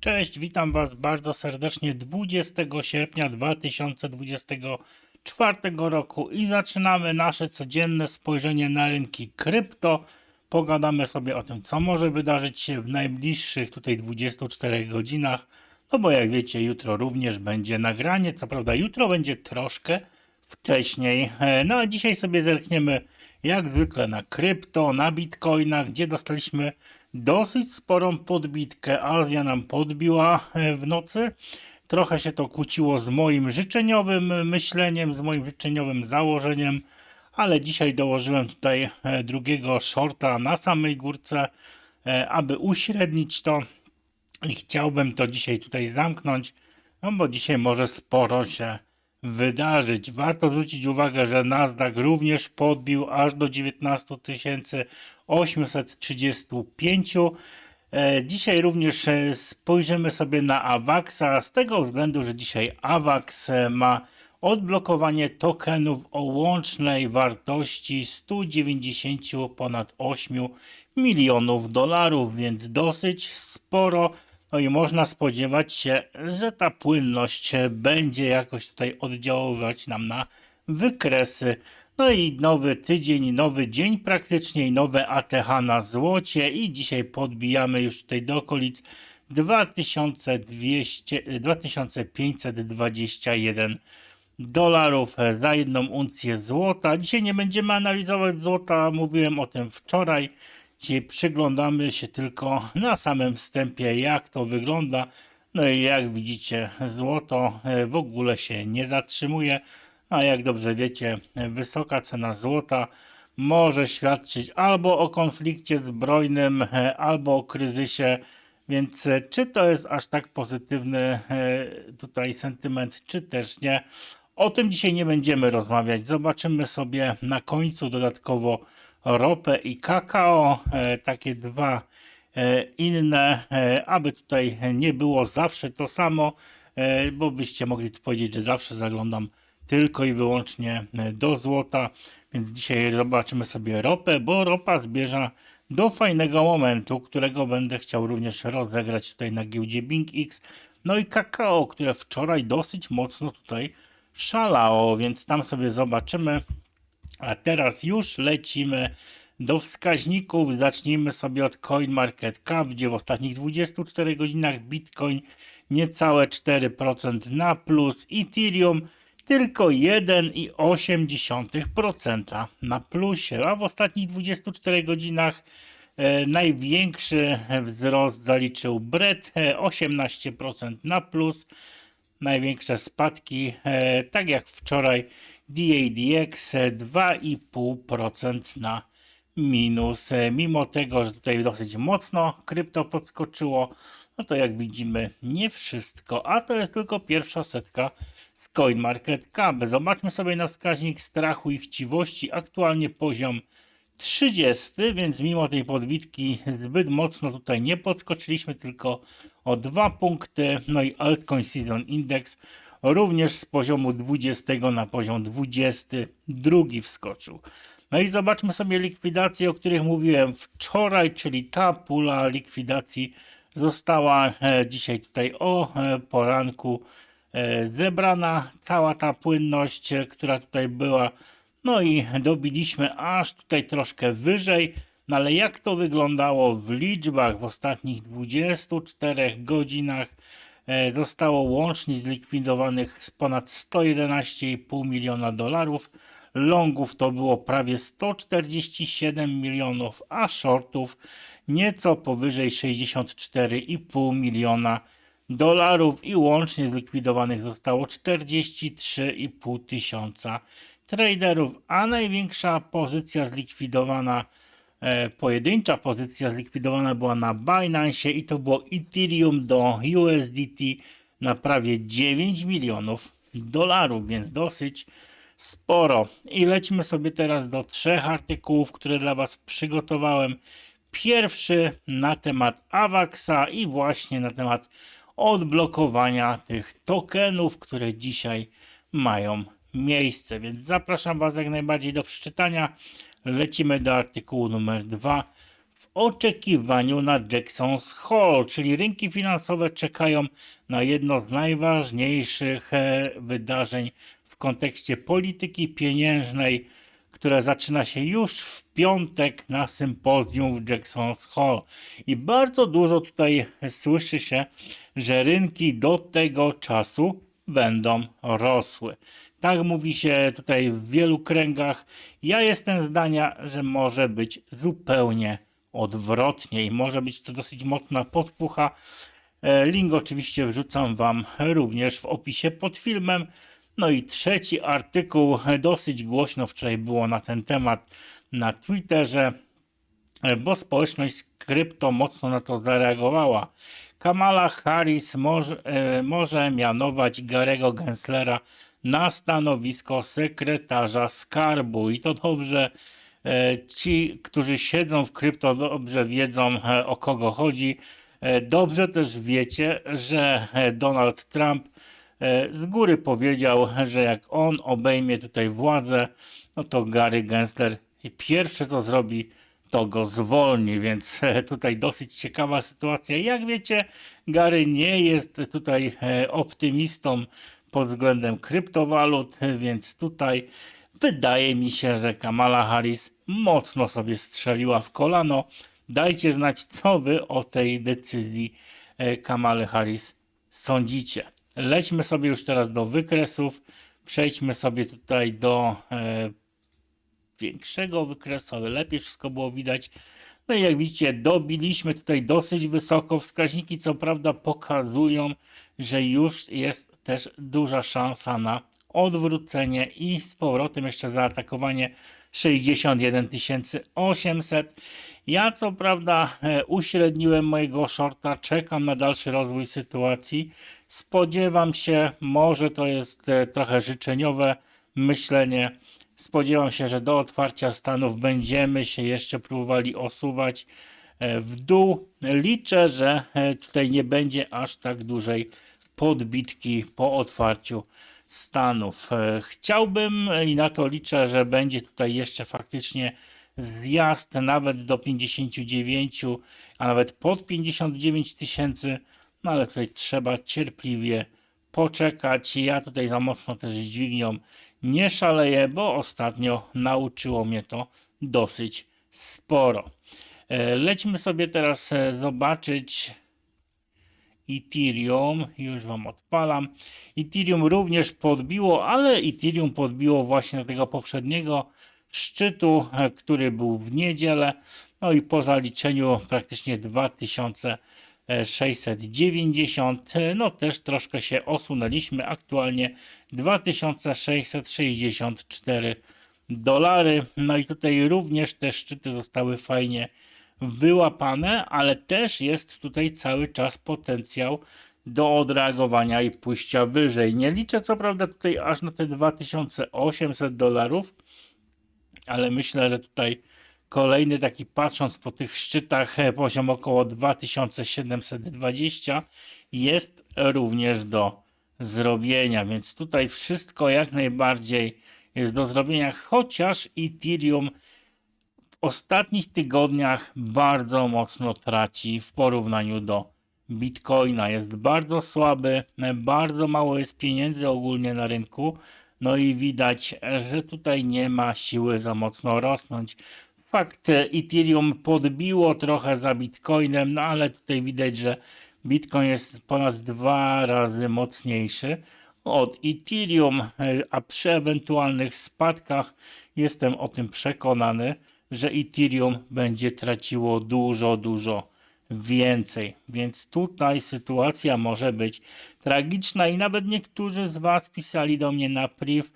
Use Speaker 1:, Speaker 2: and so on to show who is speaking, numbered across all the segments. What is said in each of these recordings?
Speaker 1: Cześć, witam Was bardzo serdecznie 20 sierpnia 2024 roku i zaczynamy nasze codzienne spojrzenie na rynki krypto. Pogadamy sobie o tym, co może wydarzyć się w najbliższych tutaj 24 godzinach. No bo jak wiecie, jutro również będzie nagranie. Co prawda, jutro będzie troszkę wcześniej. E, No a dzisiaj sobie zerkniemy jak zwykle na krypto, na bitcoina, gdzie dostaliśmy dosyć sporą podbitkę. Azja nam podbiła e, w nocy. Trochę się to kłóciło z moim życzeniowym myśleniem, z moim życzeniowym założeniem, ale dzisiaj dołożyłem tutaj e, drugiego shorta na samej górce, e, aby uśrednić to i chciałbym to dzisiaj tutaj zamknąć, no bo dzisiaj może sporo się wydarzyć. Warto zwrócić uwagę, że Nasdaq również podbił aż do 19 835. E, Dzisiaj również e, spojrzymy sobie na AVAXa z tego względu, że dzisiaj AVAX e, ma odblokowanie tokenów o łącznej wartości 190 ponad 8 milionów dolarów, więc dosyć sporo. No i można spodziewać się, że ta płynność będzie jakoś tutaj oddziaływać nam na wykresy. No i nowy tydzień, nowy dzień praktycznie i nowe ATH na złocie i dzisiaj podbijamy już tutaj do okolic 2200, 2521 dolarów za jedną uncję złota. Dzisiaj nie będziemy analizować złota, mówiłem o tym wczoraj. Dzisiaj przyglądamy się tylko na samym wstępie, jak to wygląda. No i jak widzicie, złoto e, w ogóle się nie zatrzymuje. A jak dobrze wiecie, wysoka cena złota może świadczyć albo o konflikcie zbrojnym, e, albo o kryzysie. Więc e, czy to jest aż tak pozytywny tutaj sentyment, czy też nie? O tym dzisiaj nie będziemy rozmawiać. Zobaczymy sobie na końcu dodatkowo ropę i kakao. E, Takie dwa e, inne, e, aby tutaj nie było zawsze to samo, bo byście mogli powiedzieć, że zawsze zaglądam tylko i wyłącznie do złota. Więc dzisiaj zobaczymy sobie ropę, bo ropa zbierza do fajnego momentu, którego będę chciał również rozegrać tutaj na giełdzie BingX. No i kakao, które wczoraj dosyć mocno tutaj szalało, więc tam sobie zobaczymy. A teraz już lecimy do wskaźników. Zacznijmy sobie od CoinMarketCap, gdzie w ostatnich 24 godzinach Bitcoin niecałe 4% na plus, Ethereum tylko 1,8% na plusie, a w ostatnich 24 godzinach e, największy wzrost zaliczył BRED e, 18% na plus, największe spadki, e, tak jak wczoraj DADX e, 2,5% na minus. Mimo tego, że tutaj dosyć mocno krypto podskoczyło, no to jak widzimy nie wszystko, a to jest tylko pierwsza setka z CoinMarketCap. Zobaczmy sobie na wskaźnik strachu i chciwości, aktualnie poziom 30, więc mimo tej podbitki zbyt mocno tutaj nie podskoczyliśmy, tylko o dwa punkty. No i Altcoin Season Index również z poziomu 20 na poziom 22 wskoczył. No i zobaczmy sobie likwidacje, o których mówiłem wczoraj, czyli ta pula likwidacji została e, dzisiaj tutaj o e, poranku e, zebrana, cała ta płynność, która tutaj była. No i dobiliśmy aż tutaj troszkę wyżej. No ale jak to wyglądało w liczbach w ostatnich 24 godzinach? E, Zostało łącznie zlikwidowanych z ponad 111,5 miliona dolarów. Longów to było prawie 147 milionów, a shortów nieco powyżej 64,5 miliona dolarów i łącznie zlikwidowanych zostało 43,5 tysiąca traderów, a największa pozycja zlikwidowana, pojedyncza pozycja zlikwidowana była na Binance i to było Ethereum do USDT na prawie 9 milionów dolarów, więc dosyć sporo. I lecimy sobie teraz do trzech artykułów, które dla Was przygotowałem. Pierwszy na temat AVAXa i właśnie na temat odblokowania tych tokenów, które dzisiaj mają miejsce. Więc zapraszam Was jak najbardziej do przeczytania. Lecimy do artykułu numer dwa. w oczekiwaniu na Jackson's Hole, czyli rynki finansowe czekają na jedno z najważniejszych e, wydarzeń w kontekście polityki pieniężnej, które zaczyna się już w piątek na sympozjum w Jackson's Hole. I bardzo dużo tutaj słyszy się, że rynki do tego czasu będą rosły. Tak mówi się tutaj w wielu kręgach. Ja jestem zdania, że może być zupełnie odwrotnie i może być to dosyć mocna podpucha. E, Link oczywiście wrzucam Wam również w opisie pod filmem. No i trzeci artykuł, dosyć głośno wczoraj było na ten temat na Twitterze, e, bo społeczność krypto mocno na to zareagowała. Kamala Harris może, e, może mianować Garego Genslera na stanowisko sekretarza skarbu. I to dobrze, e, ci, którzy siedzą w krypto, dobrze wiedzą e, o kogo chodzi. E, Dobrze też wiecie, że Donald Trump z góry powiedział, że jak on obejmie tutaj władzę, no to Gary Gensler pierwsze co zrobi, to go zwolni, więc tutaj dosyć ciekawa sytuacja. Jak wiecie, Gary nie jest tutaj optymistą pod względem kryptowalut, więc tutaj wydaje mi się, że Kamala Harris mocno sobie strzeliła w kolano. Dajcie znać, co wy o tej decyzji e, Kamaly Harris sądzicie. Lećmy sobie już teraz do wykresów. Przejdźmy sobie tutaj do e, większego wykresu, ale lepiej wszystko było widać. No i jak widzicie, dobiliśmy tutaj dosyć wysoko. Wskaźniki co prawda pokazują, że już jest też duża szansa na odwrócenie i z powrotem jeszcze zaatakowanie 61 800. Ja co prawda e, uśredniłem mojego shorta, czekam na dalszy rozwój sytuacji. Spodziewam się, może to jest e, trochę życzeniowe myślenie, Spodziewam się, że do otwarcia Stanów będziemy się jeszcze próbowali osuwać e, w dół. Liczę, że e, tutaj nie będzie aż tak dużej podbitki po otwarciu Stanów. E, Chciałbym i na to liczę, że będzie tutaj jeszcze faktycznie zjazd nawet do 59, a nawet pod 59 tysięcy, no ale tutaj trzeba cierpliwie poczekać. Ja tutaj za mocno też dźwignią nie szaleję, bo ostatnio nauczyło mnie to dosyć sporo. E, Lećmy sobie teraz e, zobaczyć Ethereum. Już Wam odpalam. Ethereum również podbiło, ale Ethereum podbiło właśnie tego poprzedniego szczytu, e, który był w niedzielę. No i po zaliczeniu praktycznie 2000 690, no też troszkę się osunęliśmy, aktualnie 2664 dolary, no i tutaj również te szczyty zostały fajnie wyłapane, ale też jest tutaj cały czas potencjał do odreagowania i pójścia wyżej. Nie liczę co prawda tutaj aż na te 2800 dolarów, ale myślę, że tutaj Kolejny taki patrząc po tych szczytach e, poziom około 2720 jest również do zrobienia, więc tutaj wszystko jak najbardziej jest do zrobienia, chociaż Ethereum w ostatnich tygodniach bardzo mocno traci w porównaniu do Bitcoina. Jest bardzo słaby, bardzo mało jest pieniędzy ogólnie na rynku, no i widać, że tutaj nie ma siły za mocno rosnąć. Fakt, Ethereum podbiło trochę za Bitcoinem, no ale tutaj widać, że Bitcoin jest ponad dwa razy mocniejszy od Ethereum, a przy ewentualnych spadkach jestem o tym przekonany, że Ethereum będzie traciło dużo, dużo więcej. Więc tutaj sytuacja może być tragiczna i nawet niektórzy z Was pisali do mnie na priv,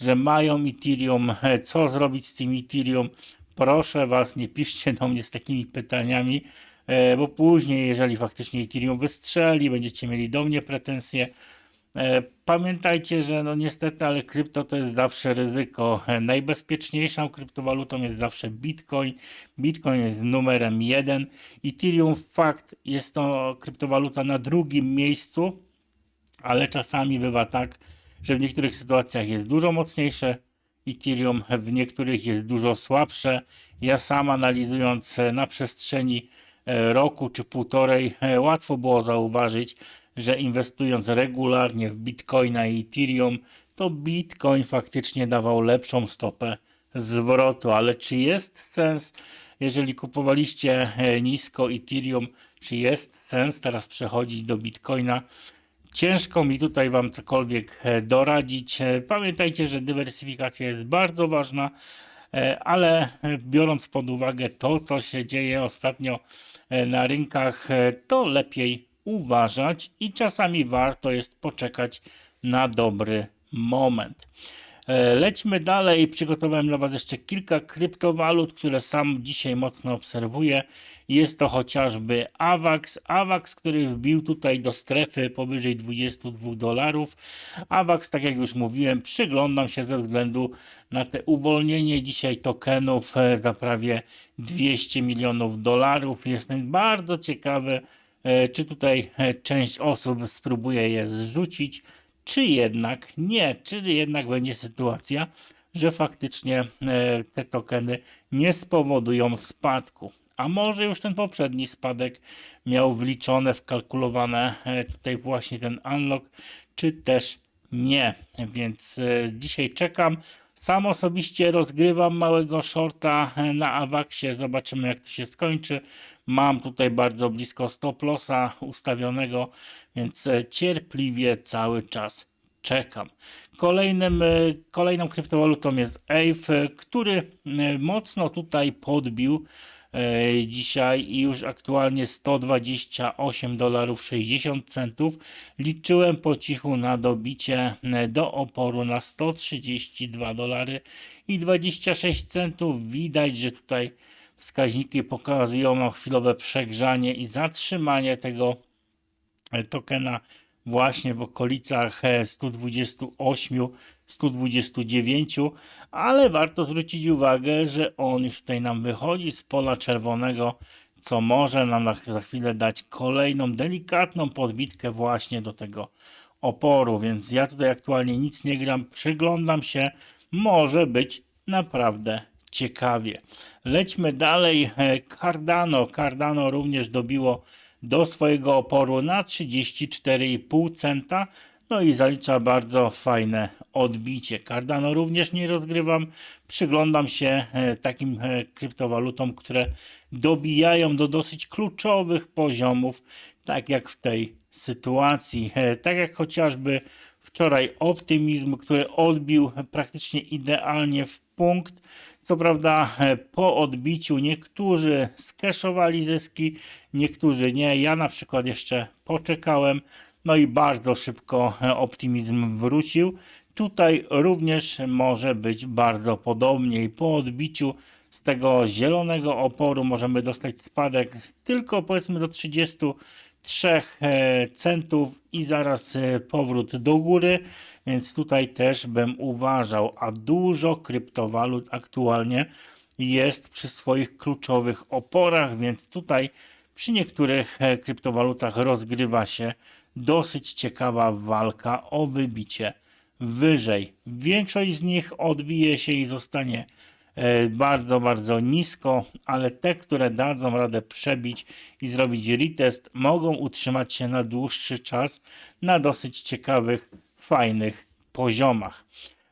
Speaker 1: że mają Ethereum, co zrobić z tym Ethereum, proszę Was, nie piszcie do mnie z takimi pytaniami, e, bo później, jeżeli faktycznie Ethereum wystrzeli, będziecie mieli do mnie pretensje. E, Pamiętajcie, że no niestety, ale krypto to jest zawsze ryzyko. Najbezpieczniejszą kryptowalutą jest zawsze Bitcoin. Bitcoin jest numerem jeden. Ethereum fakt jest to kryptowaluta na drugim miejscu, ale czasami bywa tak, że w niektórych sytuacjach jest dużo mocniejsze, Ethereum w niektórych jest dużo słabsze. Ja sam analizując na przestrzeni e, roku czy półtorej, e, łatwo było zauważyć, że inwestując regularnie w Bitcoina i Ethereum, to Bitcoin faktycznie dawał lepszą stopę zwrotu. Ale czy jest sens, jeżeli kupowaliście e, nisko Ethereum, czy jest sens teraz przechodzić do Bitcoina? Ciężko mi tutaj Wam cokolwiek e, doradzić. E, Pamiętajcie, że dywersyfikacja jest bardzo ważna, e, ale biorąc pod uwagę to, co się dzieje ostatnio na rynkach, to lepiej uważać i czasami warto jest poczekać na dobry moment. E, Lećmy dalej. Przygotowałem dla Was jeszcze kilka kryptowalut, które sam dzisiaj mocno obserwuję. Jest to chociażby AVAX. AVAX, który wbił tutaj do strefy powyżej 22 dolarów. AVAX, tak jak już mówiłem, przyglądam się ze względu na te uwolnienie dzisiaj tokenów e, za prawie 200 milionów dolarów. Jestem bardzo ciekawy, e, czy tutaj część osób spróbuje je zrzucić czy jednak nie, czy jednak będzie sytuacja, że faktycznie e, te tokeny nie spowodują spadku. A może już ten poprzedni spadek miał wliczone, wkalkulowane e, tutaj właśnie ten unlock, czy też nie. Więc e, dzisiaj czekam. Sam osobiście rozgrywam małego shorta na Avaxie. Zobaczymy jak to się skończy. Mam tutaj bardzo blisko stop lossa ustawionego, więc e, cierpliwie cały czas czekam. Kolejnym, e, kolejną kryptowalutą jest AVE, który e, mocno tutaj podbił dzisiaj i już aktualnie 128 dolarów 60 centów. Liczyłem po cichu na dobicie e, do oporu na 132 dolary i 26 centów. Widać, że tutaj wskaźniki pokazują chwilowe przegrzanie i zatrzymanie tego e, tokena właśnie w okolicach e, 128, 129, ale warto zwrócić uwagę, że on już tutaj nam wychodzi z pola czerwonego, co może nam na- za chwilę dać kolejną delikatną podbitkę właśnie do tego oporu, więc ja tutaj aktualnie nic nie gram, przyglądam się, może być naprawdę ciekawie. Lećmy dalej. Cardano. Cardano również dobiło do swojego oporu na 34,5 centa. No i zalicza bardzo fajne odbicie. Cardano również nie rozgrywam. Przyglądam się e, takim e, kryptowalutom, które dobijają do dosyć kluczowych poziomów, tak jak w tej sytuacji. E, Tak jak chociażby wczoraj optymizm, który odbił praktycznie idealnie w punkt. Co prawda po odbiciu niektórzy skeszowali zyski, niektórzy nie. Ja na przykład jeszcze poczekałem, no i bardzo szybko e, optymizm wrócił. Tutaj również może być bardzo podobnie po odbiciu z tego zielonego oporu możemy dostać spadek tylko powiedzmy do 33 e, centów i zaraz e, powrót do góry, więc tutaj też bym uważał, a dużo kryptowalut aktualnie jest przy swoich kluczowych oporach, więc tutaj przy niektórych kryptowalutach rozgrywa się dosyć ciekawa walka o wybicie wyżej. Większość z nich odbije się i zostanie e, bardzo, bardzo nisko, ale te, które dadzą radę przebić i zrobić retest, mogą utrzymać się na dłuższy czas na dosyć ciekawych, fajnych poziomach.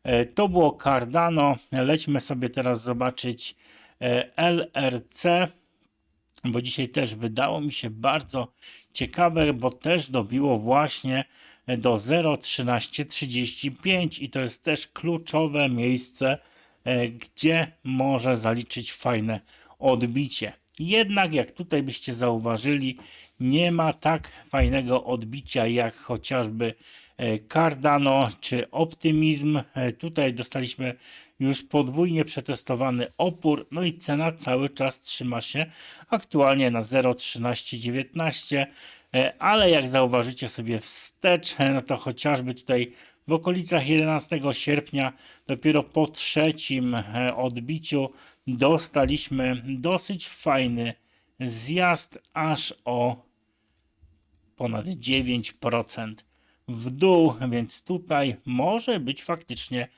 Speaker 1: E, To było Cardano. Lećmy sobie teraz zobaczyć e, LRC bo dzisiaj też wydało mi się bardzo ciekawe, bo też dobiło właśnie do 0,1335 i to jest też kluczowe miejsce, e, gdzie może zaliczyć fajne odbicie. Jednak jak tutaj byście zauważyli, nie ma tak fajnego odbicia jak chociażby e, Cardano czy Optymizm. E, Tutaj dostaliśmy już podwójnie przetestowany opór, no i cena cały czas trzyma się aktualnie na 0,1319, e, ale jak zauważycie sobie wstecz, no to chociażby tutaj w okolicach 11 sierpnia, dopiero po trzecim e, odbiciu, dostaliśmy dosyć fajny zjazd aż o ponad 9% w dół, więc tutaj może być faktycznie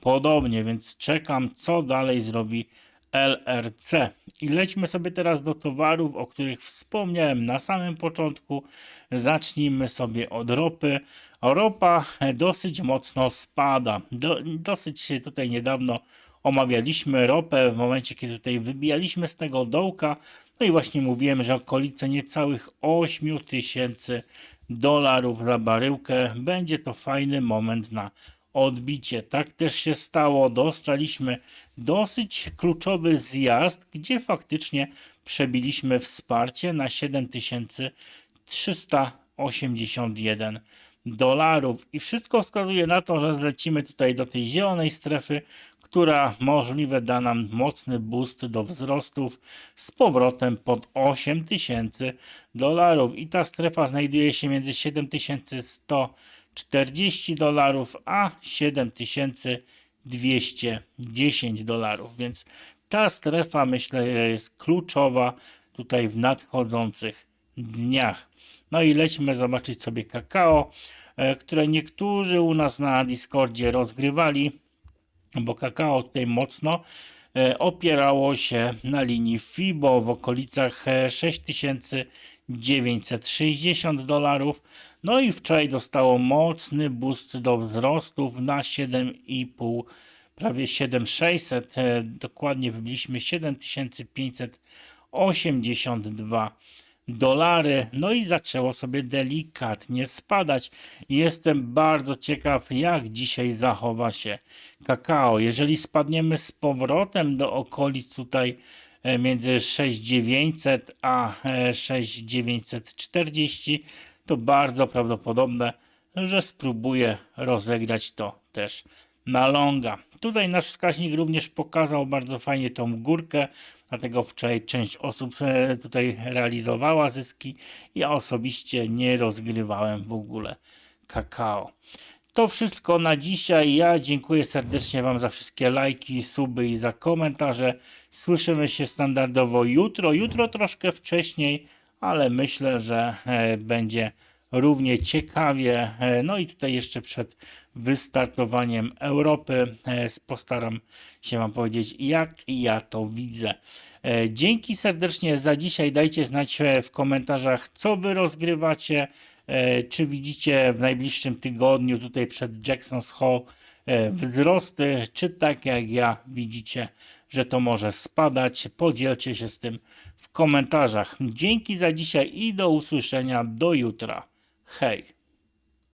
Speaker 1: podobnie, więc czekam, co dalej zrobi LRC. I lećmy sobie teraz do towarów, o których wspomniałem na samym początku. Zacznijmy sobie od ropy. Ropa dosyć mocno spada. Do, dosyć tutaj niedawno omawialiśmy ropę w momencie, kiedy tutaj wybijaliśmy z tego dołka. No i właśnie mówiłem, że okolice niecałych 8 tysięcy dolarów za baryłkę. Będzie to fajny moment na odbicie. Tak też się stało. Dostaliśmy dosyć kluczowy zjazd, gdzie faktycznie przebiliśmy wsparcie na 7381 dolarów. I wszystko wskazuje na to, że zlecimy tutaj do tej zielonej strefy, która możliwe da nam mocny boost do wzrostów z powrotem pod 8000 dolarów. I ta strefa znajduje się między 7140 dolarów a 7210 dolarów. Więc ta strefa myślę jest kluczowa tutaj w nadchodzących dniach. No i lećmy zobaczyć sobie kakao, e, które niektórzy u nas na Discordzie rozgrywali, bo kakao tutaj mocno e, opierało się na linii FIBO w okolicach e, 6960 dolarów. No i wczoraj dostało mocny boost do wzrostów na 7,5 prawie 7600, e, dokładnie wybiliśmy 7582 dolary. No i zaczęło sobie delikatnie spadać. Jestem bardzo ciekaw, jak dzisiaj zachowa się kakao. Jeżeli spadniemy z powrotem do okolic tutaj e, między 6900 a e, 6940, to bardzo prawdopodobne, że spróbuję rozegrać to też na longa. Tutaj nasz wskaźnik również pokazał bardzo fajnie tą górkę, dlatego wczoraj część osób e, tutaj realizowała zyski. Ja osobiście nie rozgrywałem w ogóle kakao. To wszystko na dzisiaj. Ja dziękuję serdecznie Wam za wszystkie lajki, suby i za komentarze. Słyszymy się standardowo jutro. Jutro troszkę wcześniej, ale myślę, że e, będzie równie ciekawie. E, No i tutaj jeszcze przed wystartowaniem Europy e, postaram się Wam powiedzieć, jak ja to widzę. Dzięki serdecznie za dzisiaj. Dajcie znać w komentarzach, co Wy rozgrywacie. Czy widzicie w najbliższym tygodniu tutaj przed Jackson's Hall wzrosty, czy tak jak ja widzicie, że to może spadać. Podzielcie się z tym w komentarzach. Dzięki za dzisiaj i do usłyszenia do jutra. Hej!